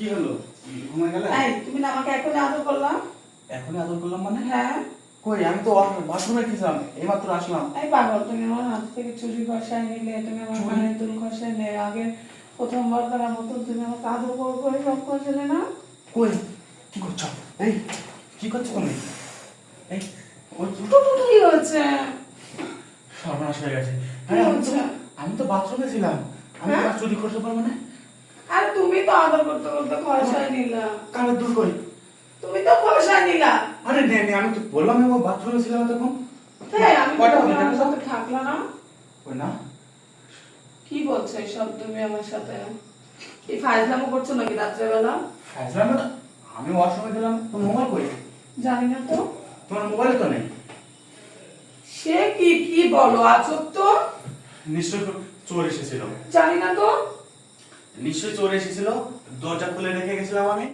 কি হলো? ঘুমায় গেলে? এই তুমি না আমাকে এখন আদর করলাম এখনই আদর করলাম মানে? হ্যাঁ। কই আমি তো বাথরুমে গেছিলাম এইমাত্র আসলাম। এই পাগল তুমি আমার হাত থেকে চুরি খসায় নিলে তুমি আমার? কানের দুল খসায় নিলে আগে প্রথমবার করার মতো তুমি আমাকে আদর করে করে সব খসালে না? কই? কি করছ? এই কি করছ তুমি? এই ওই কি হচ্ছে? সর্বনাশ হয়ে গেছে। তো? আমি তো বাথরুমে ছিলাম। আমি হ্যাঁ? চুরি করতে পারব না? আর তুমি করতে করতে খসায় নিলা কানের দূর করি। তুমি তো খসায় নিলা। আরে নে নে আমি তো বললাম আমি বাথরুমে ছিলাম তখন। তাই আমি তো কয়টা তুমি বাজে আমার দেখো তো? সাথে থাকল না। ওই না। কি বলছো সব তুমি আমার সাথে? কি ফাইজলামো করছ নাকি রাত্রেবেলা? ফাইজলাম আমি ওয়াশরুমে গেলাম তো মোবাইল কই জানি না তো। তোমার মোবাইলে তো নেই। সে কি কি বলো? আচর তো। নিশ্চয়ই চোর এসেছিল। জানি না তো। নিশ্চয়ই চোর এসেছিল দরজা খুলে রেখে গেছিলাম আমি।